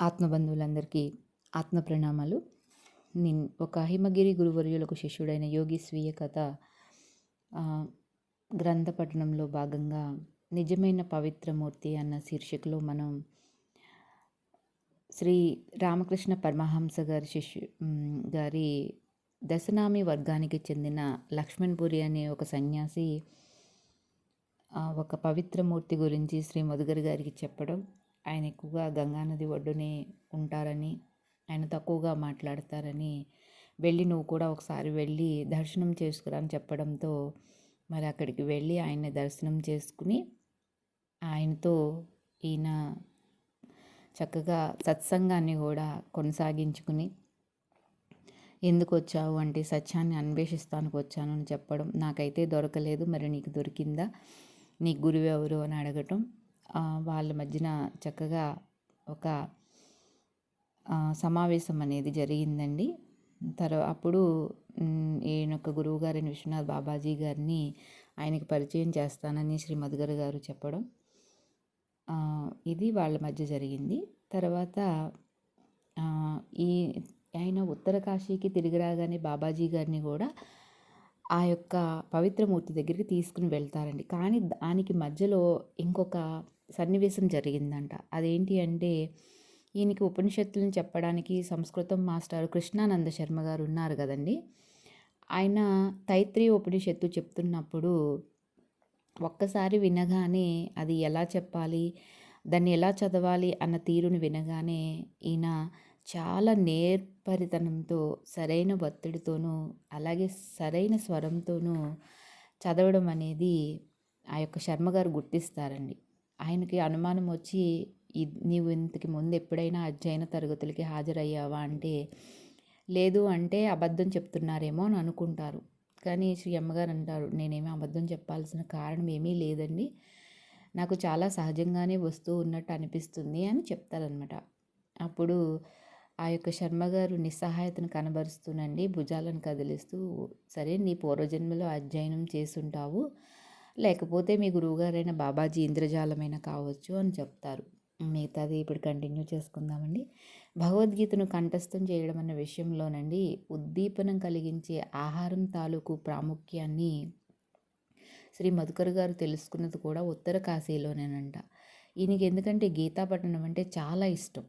ఆత్మబంధువులందరికీ ఆత్మ ప్రణామాలు నేను ఒక హిమగిరి గురువర్యులకు శిష్యుడైన యోగి స్వీయ కథ గ్రంథ పఠనంలో భాగంగా నిజమైన పవిత్రమూర్తి అన్న శీర్షికలో మనం శ్రీ రామకృష్ణ పరమహంస గారి శిష్యు గారి దశనామి వర్గానికి చెందిన లక్ష్మణ్పురి అనే ఒక సన్యాసి ఒక పవిత్రమూర్తి గురించి శ్రీ మధుగర్ గారికి చెప్పడం ఆయన ఎక్కువగా గంగానది ఒడ్డునే ఉంటారని ఆయన తక్కువగా మాట్లాడతారని వెళ్ళి నువ్వు కూడా ఒకసారి వెళ్ళి దర్శనం చేసుకురా అని చెప్పడంతో మరి అక్కడికి వెళ్ళి ఆయన్ని దర్శనం చేసుకుని ఆయనతో ఈయన చక్కగా సత్సంగాన్ని కూడా కొనసాగించుకుని ఎందుకు వచ్చావు అంటే సత్యాన్ని అన్వేషిస్తానికి వచ్చాను అని చెప్పడం నాకైతే దొరకలేదు మరి నీకు దొరికిందా? నీ గురువు ఎవరు అని అడగటం వాళ్ళ మధ్యన చక్కగా ఒక సమావేశం అనేది జరిగిందండి. తర్వా అప్పుడు ఈయనొక్క గురువు గారిని విశ్వనాథ్ బాబాజీ గారిని ఆయనకి పరిచయం చేస్తానని శ్రీ మధుగర్ గారు చెప్పడం ఇది వాళ్ళ మధ్య జరిగింది. తర్వాత ఈ ఆయన ఉత్తర కాశీకి తిరిగి రాగానే బాబాజీ గారిని కూడా ఆ యొక్క పవిత్రమూర్తి దగ్గరికి తీసుకుని వెళ్తారండి. కానీ దానికి మధ్యలో ఇంకొక సన్నివేశం జరిగిందంట. అదేంటి అంటే ఈయనకి ఉపనిషత్తులను చెప్పడానికి సంస్కృతం మాస్టర్ కృష్ణానంద శర్మ గారు ఉన్నారు కదండి. ఆయన తైత్రి ఉపనిషత్తు చెప్తున్నప్పుడు ఒక్కసారి వినగానే అది ఎలా చెప్పాలి దాన్ని ఎలా చదవాలి అన్న తీరుని వినగానే ఈయన చాలా నేర్పరితనంతో సరైన ఒత్తిడితోనూ అలాగే సరైన స్వరంతోనూ చదవడం అనేది ఆ యొక్క శర్మగారు గుర్తిస్తారండి. ఆయనకి అనుమానం వచ్చి నీవు ఇంతకు ముందు ఎప్పుడైనా అధ్యయన తరగతులకి హాజరయ్యావా? అంటే లేదు అంటే అబద్ధం చెప్తున్నారేమో అని అనుకుంటారు. కానీ శ్రీ అమ్మగారు అంటారు నేనేమి అబద్ధం చెప్పాల్సిన కారణం ఏమీ లేదండి. నాకు చాలా సహజంగానే వస్తూ ఉన్నట్టు అనిపిస్తుంది అని చెప్తారనమాట అప్పుడు ఆ యొక్క శర్మగారు నిస్సహాయతను కనబరుస్తూనండి భుజాలను కదిలిస్తూ సరే నీ పూర్వజన్మలో అధ్యయనం చేసుంటావు. లేకపోతే మీ గురువుగారైన బాబాజీ ఇంద్రజాలమైన కావచ్చు అని చెప్తారు. మిగతాది ఇప్పుడు కంటిన్యూ చేసుకుందామండి. భగవద్గీతను కంఠస్థం చేయడం అన్న విషయంలోనండి ఉద్దీపనం కలిగించే ఆహారం తాలూకు ప్రాముఖ్యాన్ని శ్రీ మధుకర్ గారు తెలుసుకున్నది కూడా ఉత్తర కాశీలోనేనంట. ఈయనకి ఎందుకంటే గీతా పఠనం అంటే చాలా ఇష్టం.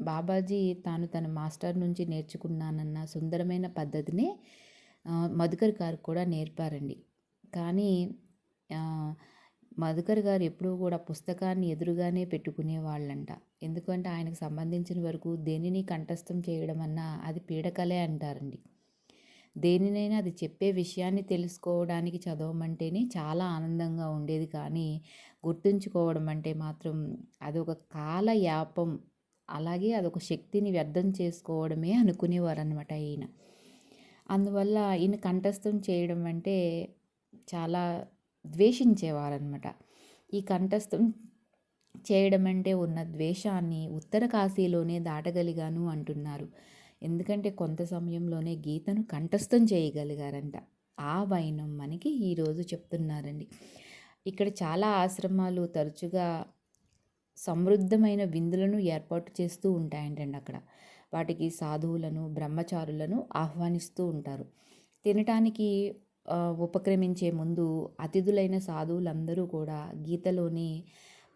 బాబాజీ తాను తన మాస్టర్ నుంచి నేర్చుకున్నానన్న సుందరమైన పద్ధతిని మధుకర్ గారు కూడా నేర్పారండి. కానీ మధుకర్ గారు ఎప్పుడూ కూడా పుస్తకాన్ని ఎదురుగానే పెట్టుకునే వాళ్ళంట. ఎందుకంటే ఆయనకు సంబంధించిన వరకు దేనిని కంఠస్థం చేయడం అన్నా అది పీడకలే అంటారండి. దేనినైనా అది చెప్పే విషయాన్ని తెలుసుకోవడానికి చదవమంటేనే చాలా ఆనందంగా ఉండేది కానీ గుర్తుంచుకోవడం అంటే మాత్రం అదొక కాల యాపం. అలాగే అదొక శక్తిని వ్యర్థం చేసుకోవడమే అనుకునేవారు అనమాట ఈయన. అందువల్ల ఈయన కంఠస్థం చేయడం అంటే చాలా ద్వేషించేవారనమాట ఈ కంఠస్థం చేయడమంటే ఉన్న ద్వేషాన్ని ఉత్తర కాశీలోనే దాటగలిగాను అంటున్నారు. ఎందుకంటే కొంత సమయంలోనే గీతను కంఠస్థం చేయగలిగారంట. ఆ వైనం మనకి ఈరోజు చెప్తున్నారండి. ఇక్కడ చాలా ఆశ్రమాలు తరచుగా సమృద్ధమైన విందులను ఏర్పాటు చేస్తూ ఉంటాయంటండి అక్కడ. వాటికి సాధువులను బ్రహ్మచారులను ఆహ్వానిస్తూ ఉంటారు. తినటానికి ఉపక్రమించే ముందు అతిథులైన సాధువులందరూ కూడా గీతలోని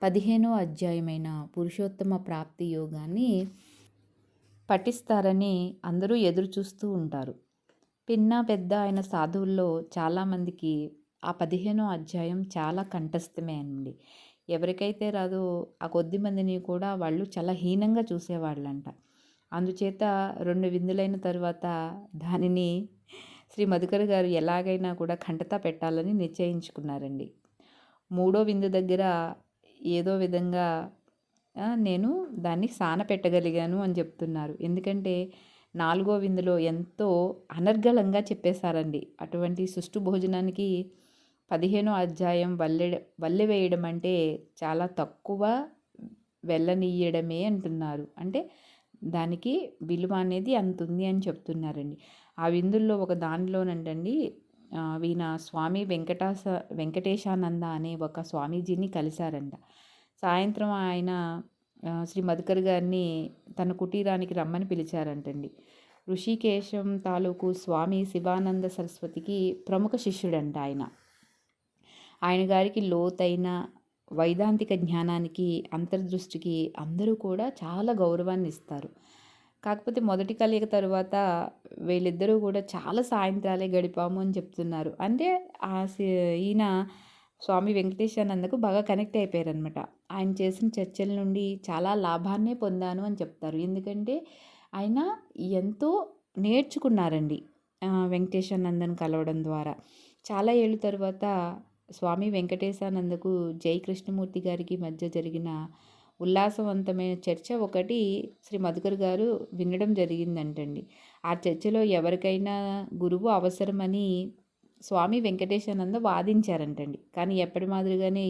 పదిహేనో అధ్యాయమైన పురుషోత్తమ ప్రాప్తి యోగాన్ని పఠిస్తారని అందరూ ఎదురు చూస్తూ ఉంటారు. పిన్న పెద్ద అయిన సాధువుల్లో చాలామందికి ఆ పదిహేనో అధ్యాయం చాలా కంఠస్థమే అండి. ఎవరికైతే రాదో ఆ కొద్ది మందిని కూడా వాళ్ళు చాలా హీనంగా చూసేవాళ్ళంట. అందుచేత రెండు విందులైన తర్వాత దానిని శ్రీ మధుకర్ గారు ఎలాగైనా కూడా ఖండత పెట్టాలని నిశ్చయించుకున్నారండి. మూడో విందు దగ్గర ఏదో విధంగా నేను దాన్ని సాన పెట్టగలిగాను అని చెప్తున్నారు. ఎందుకంటే నాలుగో విందులో ఎంతో అనర్గళంగా చెప్పేశారండి. అటువంటి సుష్టు భోజనానికి పదిహేనో అధ్యాయం వల్లె వల్లె వేయడం అంటే చాలా తక్కువ వెళ్ళనీయడమే అంటున్నారు. అంటే దానికి విలువ అనేది అంత ఉంది అని చెప్తున్నారండి. ఆ విందుల్లో ఒక దానిలోనంటండి ఈయన స్వామి వెంకటాస వెంకటేశానంద అనే ఒక స్వామీజీని కలిశారంట. సాయంత్రం ఆయన శ్రీ మధుకర్ గారిని తన కుటీరానికి రమ్మని పిలిచారంటండి. ఋషికేశం తాలూకు స్వామి శివానంద సరస్వతికి ప్రముఖ శిష్యుడంట ఆయన. ఆయన గారికి లోతైన వైదాంతిక జ్ఞానానికి అంతర్దృష్టికి అందరూ కూడా చాలా గౌరవాన్ని ఇస్తారు. కాకపోతే మొదటి కలయిక తర్వాత వీళ్ళిద్దరూ కూడా చాలా సాయంత్రాలే గడిపాము అని చెప్తున్నారు. అంటే ఆ ఈయన స్వామి వెంకటేశానందకు బాగా కనెక్ట్ అయిపోయారనమాట ఆయన చేసిన చర్చల నుండి చాలా లాభాన్నే పొందాను అని చెప్తారు. ఎందుకంటే ఆయన ఎంతో నేర్చుకున్నారండి వెంకటేశానందను కలవడం ద్వారా. చాలా ఏళ్ళ తర్వాత స్వామి వెంకటేశానందకు జై కృష్ణమూర్తి గారికి మధ్య జరిగిన ఉల్లాసవంతమైన చర్చ ఒకటి శ్రీ మధుకర్ గారు వినడం జరిగిందంటండి. ఆ చర్చలో ఎవరికైనా గురువు అవసరమని స్వామి వెంకటేశానంద వాదించారంటండి. కానీ ఎప్పటి మాదిరిగానే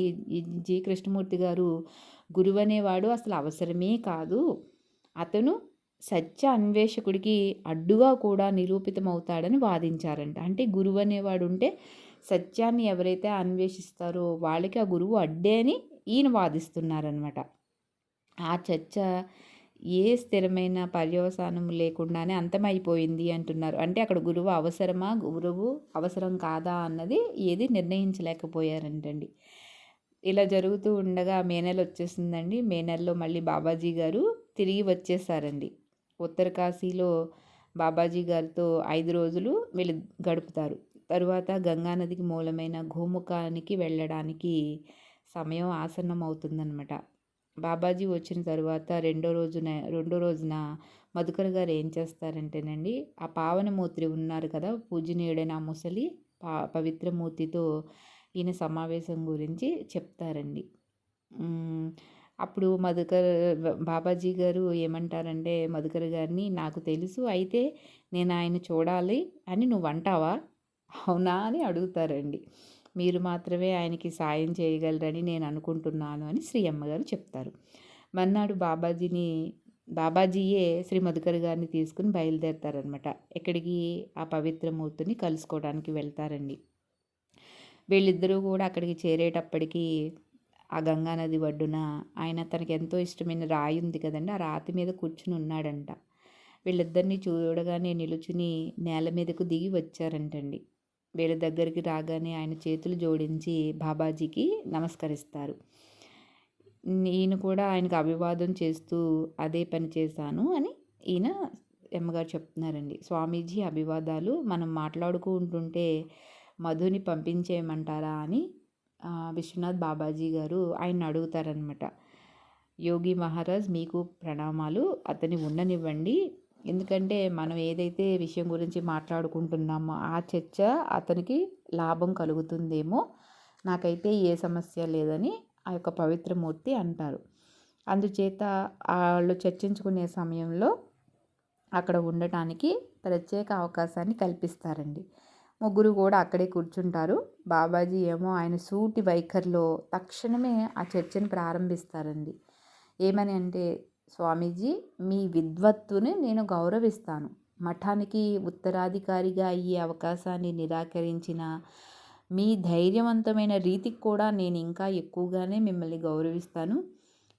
జి కృష్ణమూర్తి గారు గురువు అనేవాడు అసలు అవసరమే కాదు. అతను సత్య అన్వేషకుడికి అడ్డుగా కూడా నిరూపితమవుతాడని వాదించారంట. అంటే గురువు అనేవాడు ఉంటే సత్యాన్ని ఎవరైతే అన్వేషిస్తారో వాళ్ళకి ఆ గురువు అడ్డే అని ఈయన వాదిస్తున్నారనమాట ఆ చర్చ ఏ స్థిరమైన పర్యవసానం లేకుండానే అంతమైపోయింది అంటున్నారు. అంటే అక్కడ గురువు అవసరమా? గురువు అవసరం కాదా అన్నది ఏది నిర్ణయించలేకపోయారంటండి. ఇలా జరుగుతూ ఉండగా మే నెల వచ్చేసిందండి. మే నెలలో మళ్ళీ బాబాజీ గారు తిరిగి వచ్చేసారండి. ఉత్తరకాశీలో బాబాజీ గారితో ఐదు రోజులు వీళ్ళు గడుపుతారు. తరువాత గంగానదికి మూలమైన గోముఖానికి వెళ్ళడానికి సమయం ఆసన్నం అవుతుందన్నమాట బాబాజీ వచ్చిన తర్వాత రెండో రోజున రెండో రోజున మధుకర్ గారు ఏం చేస్తారంటేనండి ఆ పావనమూర్తి ఉన్నారు కదా పూజనీయుడైన ఆ ముసలి పా పవిత్రమూర్తితో ఈయన సమావేశం గురించి చెప్తారండి. అప్పుడు మధుకర్ బాబాజీ గారు ఏమంటారంటే మధుకర్ గారిని నాకు తెలుసు అయితే నేను ఆయన చూడాలి అని నువ్వు అంటావా? అవునా అని అడుగుతారండి. మీరు మాత్రమే ఆయనకి సాయం చేయగలరని నేను అనుకుంటున్నాను అని శ్రీ అమ్మగారు చెప్తారు. మర్నాడు బాబాజీని బాబాజీయే శ్రీ మధుకర్ గారిని తీసుకుని బయలుదేరతారనమాట ఎక్కడికి? ఆ పవిత్ర మూర్తిని కలుసుకోవడానికి వెళ్తారండి. వీళ్ళిద్దరూ కూడా అక్కడికి చేరేటప్పటికీ ఆ గంగానది ఒడ్డున ఆయన తనకి ఎంతో ఇష్టమైన రాయి ఉంది కదండి ఆ రాతి మీద కూర్చుని ఉన్నాడంట. వీళ్ళిద్దరిని చూడగానే నిలుచుని నేల మీదకు దిగి వచ్చారంటండి. వీళ్ళ దగ్గరికి రాగానే ఆయన చేతులు జోడించి బాబాజీకి నమస్కరిస్తారు. ఈయన కూడా ఆయనకు అభివాదం చేస్తూ అదే పని చేశాను అని ఈయన ఎమ్మగారు చెప్తున్నారండి. స్వామీజీ అభివాదాలు మనం మాట్లాడుకుంటుంటే మధుని పంపించేయమంటారా అని విశ్వనాథ్ బాబాజీ గారు ఆయన అడుగుతారనమాట యోగి మహారాజ్ మీకు ప్రణామాలు అతని ఉండనివ్వండి ఎందుకంటే మనం ఏదైతే విషయం గురించి మాట్లాడుకుంటున్నామో ఆ చర్చ అతనికి లాభం కలుగుతుందేమో నాకైతే ఏ సమస్య లేదని ఆ యొక్క పవిత్రమూర్తి అంటారు. అందుచేత వాళ్ళు చర్చించుకునే సమయంలో అక్కడ ఉండటానికి ప్రత్యేక అవకాశాన్ని కల్పిస్తారండి. ముగ్గురు కూడా అక్కడే కూర్చుంటారు. బాబాజీ ఏమో ఆయన సూటి వైఖరిలో తక్షణమే ఆ చర్చను ప్రారంభిస్తారండి. ఏమని అంటే స్వామీజీ మీ విద్వత్తుని నేను గౌరవిస్తాను. మఠానికి ఉత్తరాధికారిగా అయ్యే అవకాశాన్ని నిరాకరించిన మీ ధైర్యవంతమైన రీతికి కూడా నేను ఇంకా ఎక్కువగానే మిమ్మల్ని గౌరవిస్తాను.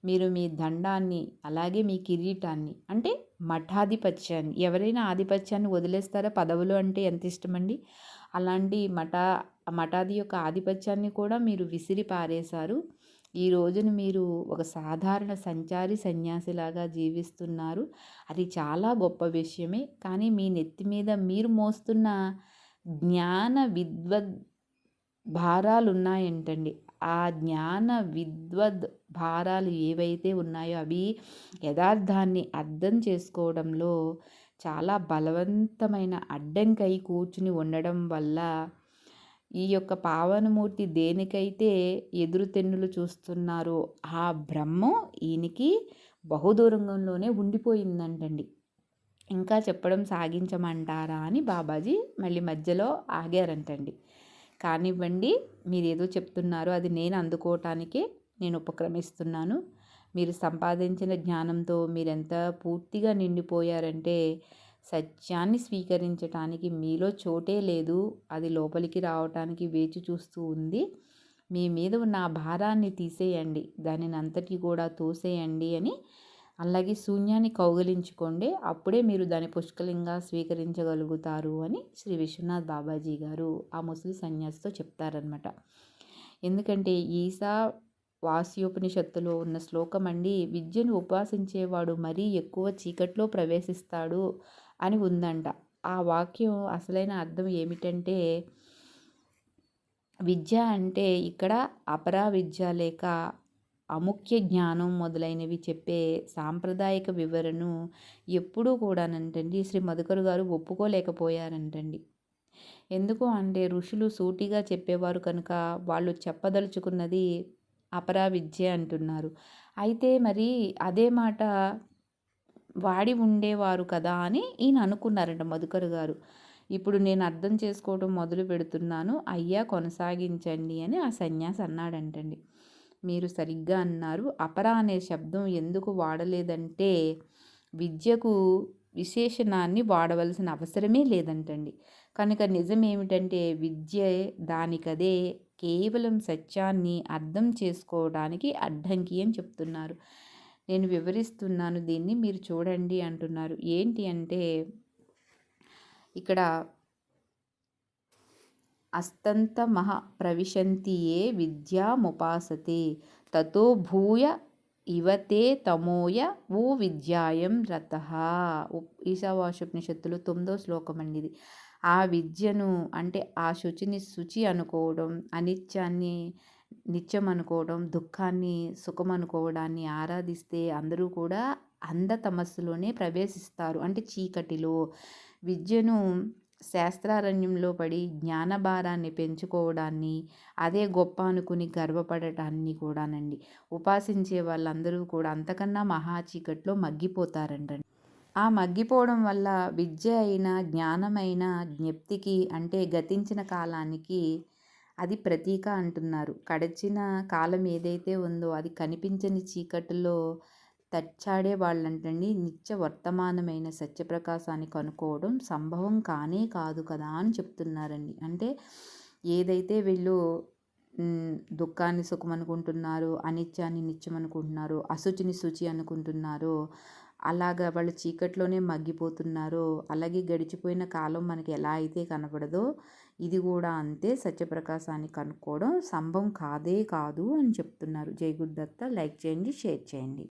మీరు మీ దండాన్ని అలాగే మీ కిరీటాన్ని అంటే మఠాధిపత్యాన్ని ఎవరైనా ఆధిపత్యాన్ని వదిలేస్తారా? పదవులు అంటే ఎంత ఇష్టమండి? అలాంటి మఠ మఠాది యొక్క ఆధిపత్యాన్ని కూడా మీరు విసిరి పారేశారు ఈ రోజున మీరు ఒక సాధారణ సంచారి సన్యాసిలాగా జీవిస్తున్నారు. అది చాలా గొప్ప విషయమే. కానీ మీ నెత్తి మీద మీరు మోస్తున్న జ్ఞాన విద్వద్ భారాలు ఉన్నాయంటండి ఆ జ్ఞాన విద్వద్ భారాలు ఏవైతే ఉన్నాయో అవి యథార్థాన్ని అర్థం చేసుకోవడంలో చాలా బలవంతమైన అడ్డంకై కూర్చుని ఉండడం వల్ల ఈ యొక్క పావనమూర్తి దేనికైతే ఎదురుతెన్నులు చూస్తున్నారో ఆ బ్రహ్మం ఈయనకి బహుదూరంగంలోనే ఉండిపోయిందంటండి. ఇంకా చెప్పడం సాగించమంటారా అని బాబాజీ మళ్ళీ మధ్యలో ఆగారంటండి. కానివ్వండి మీరు ఏదో చెప్తున్నారో అది నేను అందుకోవటానికే నేను ఉపక్రమిస్తున్నాను. మీరు సంపాదించిన జ్ఞానంతో మీరెంత పూర్తిగా నిండిపోయారంటే సత్యాన్ని స్వీకరించటానికి మీలో చోటే లేదు. అది లోపలికి రావటానికి వేచి చూస్తూ ఉంది. మీ మీద ఉన్న ఆ భారాన్ని తీసేయండి. దానిని అంతటి కూడా తోసేయండి అని అలాగే శూన్యాన్ని కౌగలించుకోండి. అప్పుడే మీరు దాన్ని పుష్కలంగా స్వీకరించగలుగుతారు అని శ్రీ విశ్వనాథ్ బాబాజీ గారు ఆ ముసలి సన్యాసితో చెప్తారనమాట ఎందుకంటే ఈసా వాస్యోపనిషత్తులో ఉన్న శ్లోకం అండి విద్యను ఉపాసించేవాడు మరీ ఎక్కువ చీకట్లో ప్రవేశిస్తాడు. అని ఉందంట. ఆ వాక్యం అసలైన అర్థం ఏమిటంటే విద్య అంటే ఇక్కడ అపరా విద్య లేక అముఖ్య జ్ఞానం మొదలైనవి చెప్పే సాంప్రదాయక వివరణను ఎప్పుడూ కూడానంటండి శ్రీ మధుకరు గారు ఒప్పుకోలేకపోయారంటండి. ఎందుకు అంటే ఋషులు సూటిగా చెప్పేవారు కనుక వాళ్ళు చెప్పదలుచుకున్నది అపరా విద్య అంటున్నారు. అయితే మరి అదే మాట వాడి ఉండేవారు కదా అని ఈయన అనుకున్నారంట మధుకర్ గారు. ఇప్పుడు నేను అర్థం చేసుకోవడం మొదలు పెడుతున్నాను అయ్యా కొనసాగించండి అని ఆ సన్యాసి అన్నాడంటండి. మీరు సరిగ్గా అన్నారు. అపర అనే శబ్దం ఎందుకు వాడలేదంటే విద్యకు విశేషణాన్ని వాడవలసిన అవసరమే లేదంటండి. కనుక నిజం ఏమిటంటే విద్య దానికదే కేవలం సత్యాన్ని అర్థం చేసుకోవడానికి అడ్డంకి అని చెప్తున్నారు. నేను వివరిస్తున్నాను దీన్ని మీరు చూడండి అంటున్నారు. ఏంటి అంటే ఇక్కడ అస్తంత మహా ప్రవిశంతియే విద్యాముపాసతే తతో భూయ ఇవతే తమోయ ఊ విద్యాయం రత. ఈశావాసోపనిషత్తులు తొమ్మిదో శ్లోకం అండి ఇది. ఆ విద్యను అంటే ఆ శుచిని శుచి అనుకోవడం అనిత్యాన్ని నిత్యం అనుకోవడం దుఃఖాన్ని సుఖం అనుకోవడాన్ని ఆరాధిస్తే అందరూ కూడా అంధతమస్సులోనే ప్రవేశిస్తారు. అంటే చీకటిలో విద్యను శాస్త్రారణ్యంలో పడి జ్ఞానభారాన్ని పెంచుకోవడాన్ని అదే గొప్ప అనుకుని గర్వపడటాన్ని కూడానండి. ఉపాసించే వాళ్ళందరూ కూడా అంతకన్నా మహా చీకట్లో మగ్గిపోతారంటండి. ఆ మగ్గిపోవడం వల్ల విద్య అయినా జ్ఞానమైన జ్ఞప్తికి అంటే గతించిన కాలానికి అది ప్రతీక అంటున్నారు. గడిచిన కాలం ఏదైతే ఉందో అది కనిపించని చీకటిలో తచ్చాడే వాళ్ళంటండి. నిత్య వర్తమానమైన సత్యప్రకాశాన్ని కనుక్కోవడం సంభవం కానే కాదు కదా అని చెప్తున్నారండి. అంటే ఏదైతే వీళ్ళు దుఃఖాన్ని సుఖం అనుకుంటున్నారో అనిత్యాన్ని నిత్యం అనుకుంటున్నారో అశుచిని శుచి అనుకుంటున్నారో అలాగా వాళ్ళు చీకట్లోనే మగ్గిపోతున్నారో అలాగే గడిచిపోయిన కాలం మనకి ఎలా అయితే కనపడదో ఇది కూడా అంతే సత్యప్రకాశాన్ని కనుక్కోవడం సంభవం కాదే కాదు అని చెప్తున్నారు జై గురుదత్త. లైక్ చేయండి షేర్ చేయండి.